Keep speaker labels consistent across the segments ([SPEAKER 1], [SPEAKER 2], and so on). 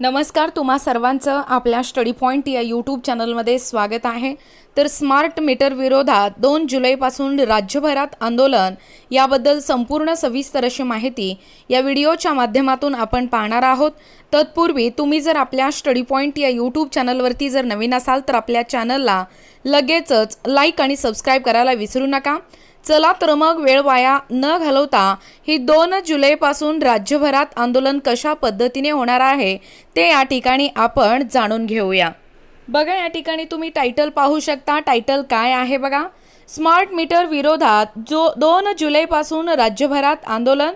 [SPEAKER 1] नमस्कार तुम्हा सर्वांचं आपल्या स्टडी पॉईंट या यूट्यूब चॅनलमध्ये स्वागत आहे. तर स्मार्ट मीटर विरोधात दोन जुलैपासून राज्यभरात आंदोलन याबद्दल संपूर्ण सविस्तर अशी माहिती या व्हिडिओच्या माध्यमातून आपण पाहणार आहोत. तत्पूर्वी तुम्ही जर आपल्या स्टडी पॉईंट या यूट्यूब चॅनलवरती जर नवीन असाल तर आपल्या चॅनलला लगेचच लाईक आणि सबस्क्राईब करायला विसरू नका. चला तर मग वेळ वाया न घालवता ही दोन जुलैपासून राज्यभरात आंदोलन कशा पद्धतीने होणार आहे ते या ठिकाणी आपण जाणून घेऊया. बघा या ठिकाणी तुम्ही टायटल पाहू शकता. टायटल काय आहे बघा? स्मार्ट मीटर विरोधात जो दोन जुलैपासून राज्यभरात आंदोलन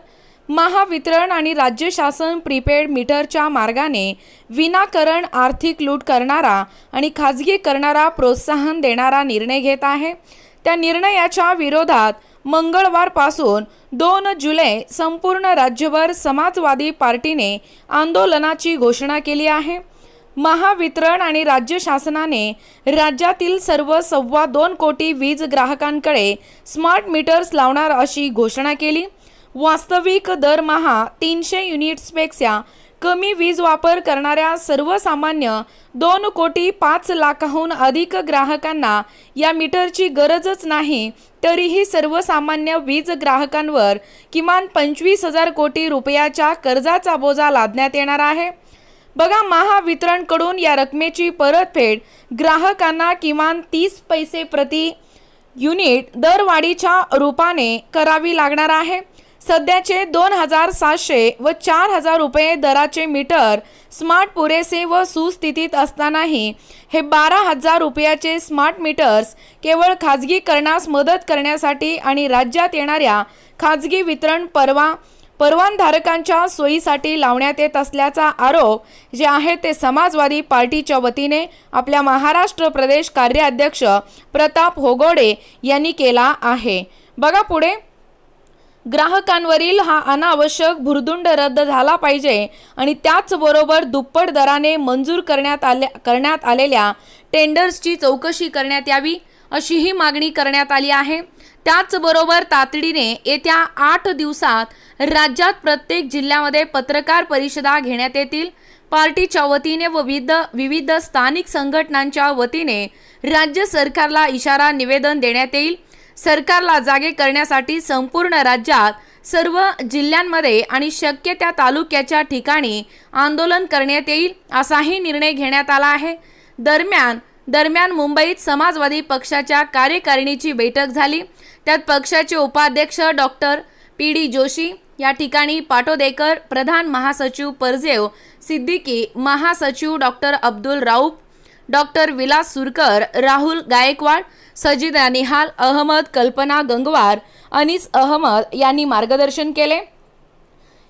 [SPEAKER 1] महावितरण आणि राज्य शासन प्रीपेड मीटरच्या मार्गाने विनाकारण आर्थिक लूट करणारा आणि खाजगी करणारा प्रोत्साहन देणारा निर्णय घेत आहे. त्या निर्णयाच्या विरोधात मंगळवारपासून दोन जुलै संपूर्ण राज्यभर समाजवादी पार्टीने आंदोलनाची घोषणा केली आहे. महावितरण आणि राज्य शासनाने राज्यातील सर्व सव्वा दोन कोटी वीज ग्राहकांकडे स्मार्ट मीटर्स लावणार अशी घोषणा केली. वास्तविक दरमहा तीनशे युनिट्सपेक्षा कमी वीज वापर करणाऱ्या सर्वसामान्य दोन कोटी पाच लाखाहून अधिक ग्राहकांना या मीटरची गरजच नाही तरीही सर्वसामान्य वीज ग्राहकांवर किमान पंचवीस हजार कोटी रुपयाच्या कर्जाचा बोजा लादण्यात येणार आहे. बघा महावितरणकडून या रकमेची परतफेड ग्राहकांना किमान तीस पैसे प्रति युनिट दरवाढीच्या रूपाने करावी लागणार आहे. सध्याचे दोन हजार सातशे व चार हजार रुपये दराचे मीटर स्मार्ट पुरेसे व सुस्थितीत असतानाही हे बारा हजार रुपयाचे स्मार्ट मीटर्स केवळ खाजगीकरणास मदत करण्यासाठी आणि राज्यात येणाऱ्या खाजगी वितरण परवा परवानधारकांच्या सोयीसाठी लावण्यात येत असल्याचा आरोप जे आहे ते समाजवादी पार्टीच्या वतीने आपल्या महाराष्ट्र प्रदेश कार्याध्यक्ष प्रताप होगोडे यांनी केला आहे. बघा पुढे. ग्राहकांवरील हा अनावश्यक भुर्दुंड रद्द झाला पाहिजे आणि त्याचबरोबर दुप्पट दराने मंजूर करण्यात आल्या करण्यात आलेल्या टेंडर्सची चौकशी करण्यात यावी अशीही मागणी करण्यात आली आहे. त्याचबरोबर तातडीने येत्या आठ दिवसात राज्यात प्रत्येक जिल्ह्यामध्ये पत्रकार परिषदा घेण्यात येतील. पार्टीच्या वतीने व विविध विविध स्थानिक संघटनांच्या वतीने राज्य सरकारला इशारा निवेदन देण्यात येईल. सरकारला जागे करण्यासाठी संपूर्ण राज्यात सर्व जिल्ह्यांमध्ये आणि शक्य त्या तालुक्याच्या ठिकाणी आंदोलन करण्यात येईल असाही निर्णय घेण्यात आला आहे. दरम्यान दरम्यान मुंबईत समाजवादी पक्षाच्या कार्यकारिणीची बैठक झाली. त्यात पक्षाचे उपाध्यक्ष डॉक्टर पी डी जोशी या ठिकाणी पाटोदेकर प्रधान महासचिव परजेव सिद्दीकी महासचिव डॉक्टर अब्दुल राऊप डॉक्टर विलास सुरकर राहुल गायकवाड सजिदा निहाल अहमद कल्पना गंगवार अनिस अहमद यांनी मार्गदर्शन केले.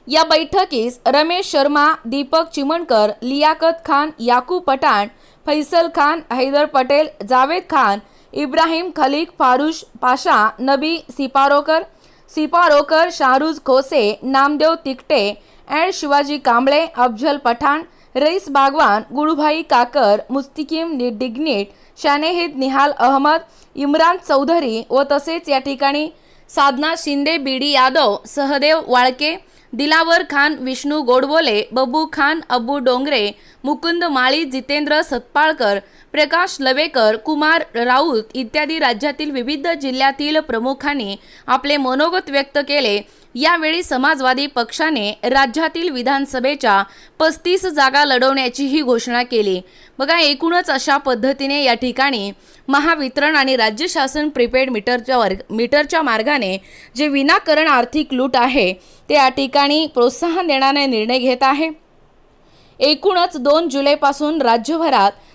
[SPEAKER 1] या बैठकीस रमेश शर्मा दीपक चिमणकर लियाकत खान याकूब पठाण फैसल खान हैदर पटेल जावेद खान इब्राहिम खलीक फारुश पाशा नबी सिपारोकर सिपारोकर शाहरुज खोसे नामदेव तिकटे अँड शिवाजी कांबळे अफजल पठाण रईस बागवान गुळूभाई काकर मुस्तिकीम डिग्निट शानेहिद निहाल अहमद इम्रान चौधरी व तसेच या ठिकाणी साधना शिंदे बीडी यादव सहदेव वाळके दिलावर खान विष्णू गोडबोले बबू खान अबू डोंगरे मुकुंद माळी जितेंद्र सतपाळकर प्रकाश लवेकर कुमार राऊत इत्यादी राज्यातील विविध जिल्ह्यातील प्रमुखांनी आपले मनोगत व्यक्त केले. यावेळी समाजवादी पक्षाने राज्यातील विधानसभेच्या पस्तीस जागा लढवण्याचीही घोषणा केली. बघा एकूणच अशा पद्धतीने या ठिकाणी महावितरण आणि राज्य शासन प्रीपेड मीटरच्या वर्ग मीटरच्या मार्गाने जे विनाकरण आर्थिक लूट आहे ते या ठिकाणी प्रोत्साहन देणारा निर्णय घेत आहे. एकूणच दोन जुलैपासून राज्यभरात